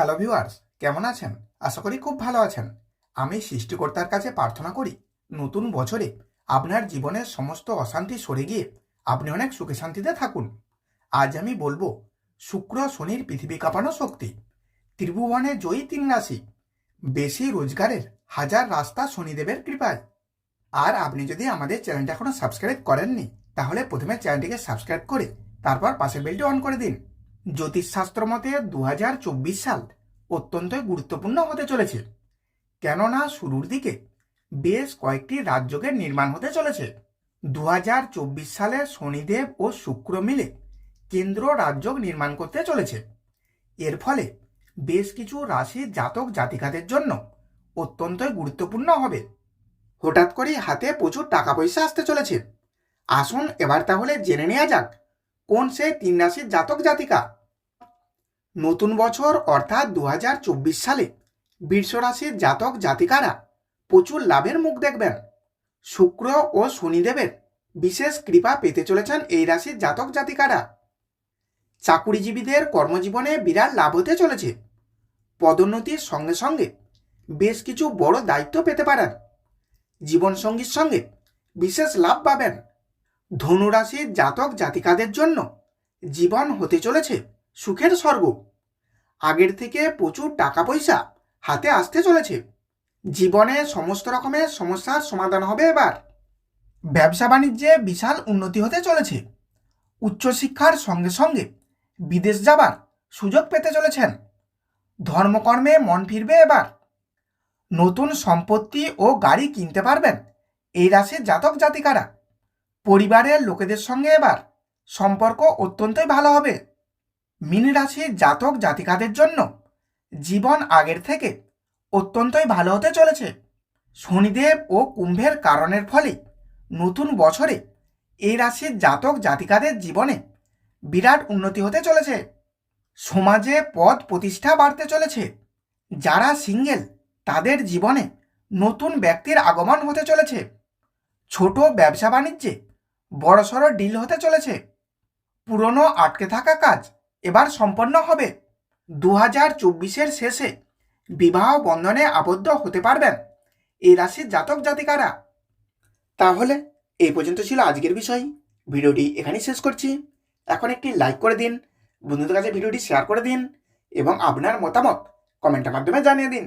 Hello viewers কেমন আছেন? আশা করি খুব ভালো আছেন। আমি সৃষ্টিকর্তার কাছে প্রার্থনা করি, নতুন বছরে আপনার জীবনের সমস্ত অশান্তি সরে গিয়ে আপনি অনেক সুখে শান্তিতে থাকুন। আজ আমি বলব, শুক্র শনির পৃথিবী কাঁপানো শক্তি। ত্রিভুবনে জয়ী তিন রাশি। বেশি রোজগারের হাজার রাস্তা শনিদেবের কৃপায়। আর আপনি যদি আমাদের চ্যানেলটা এখনও সাবস্ক্রাইব করেননি, তাহলে প্রথমে চ্যানেলটিকে সাবস্ক্রাইব করে তারপর পাশের বেলটি অন করে দিন। জ্যোতিষশাস্ত্র মতে দু হাজার চব্বিশ সাল অত্যন্তই গুরুত্বপূর্ণ হতে চলেছে। কেননা শুরুর দিকে বেশ কয়েকটি রাজযোগের নির্মাণ হতে চলেছে। দু হাজার চব্বিশ সালে শনিদেব ও শুক্র মিলে কেন্দ্র রাজযোগ নির্মাণ করতে চলেছে। এর ফলে বেশ কিছু রাশির জাতক জাতিকাদের জন্য অত্যন্তই গুরুত্বপূর্ণ হবে। হঠাৎ করেই হাতে প্রচুর টাকা পয়সা আসতে চলেছে। আসুন এবার তাহলে জেনে নেওয়া যাক, কোন সে তিন রাশির জাতক জাতিকা নতুন বছর অর্থাৎ দু হাজার চব্বিশ সালে বৃষ রাশির জাতক জাতিকারা প্রচুর লাভের মুখ দেখবেন। শুক্র ও শনিদেবের বিশেষ কৃপা পেতে চলেছেন এই রাশির জাতক জাতিকারা। চাকুরিজীবীদের কর্মজীবনে বিরাট লাভ হতে চলেছে। পদোন্নতির সঙ্গে সঙ্গে বেশ কিছু বড় দায়িত্ব পেতে পারেন। জীবনসঙ্গীর সঙ্গে বিশেষ লাভ পাবেন। ধনুরাশির জাতক জাতিকাদের জন্য জীবন হতে চলেছে। সুখের স্বর্গ। আগের থেকে প্রচুর টাকা পয়সা হাতে আসতে চলেছে। জীবনে সমস্ত রকমের সমস্যার সমাধান হবে এবার। ব্যবসা বাণিজ্যে বিশাল উন্নতি হতে চলেছে। উচ্চশিক্ষার সঙ্গে সঙ্গে বিদেশ যাবার সুযোগ পেতে চলেছেন। ধর্মকর্মে মন ফিরবে এবার। নতুন সম্পত্তি ও গাড়ি কিনতে পারবেন এই রাশির জাতক জাতিকারা। পরিবারের লোকেদের সঙ্গে এবার সম্পর্ক অত্যন্তই ভালো হবে। মিন রাশির জাতক জাতিকাদের জন্য। জীবন আগের থেকে অত্যন্তই ভালো হতে চলেছে। শনিদেব ও কুম্ভের কারণের ফলে নতুন বছরে এই রাশির জাতক জাতিকাদের জীবনে বিরাট উন্নতি হতে চলেছে। সমাজে পদ প্রতিষ্ঠা বাড়তে চলেছে। যারা সিঙ্গেল, তাদের জীবনে নতুন ব্যক্তির আগমন হতে চলেছে। ছোট ব্যবসা বাণিজ্যে বড়সড় ডিল হতে চলেছে। পুরনো আটকে থাকা কাজ এবার সম্পন্ন হবে। দু হাজার চব্বিশের শেষে বিবাহ বন্ধনে আবদ্ধ হতে পারবেন এই রাশির জাতক জাতিকারা। তাহলে এই পর্যন্ত ছিল আজকের বিষয়। ভিডিওটি এখানেই শেষ করছি। এখন একটি লাইক করে দিন, বন্ধুদের কাছে ভিডিওটি শেয়ার করে দিন এবং আপনার মতামত কমেন্টের মাধ্যমে জানিয়ে দিন।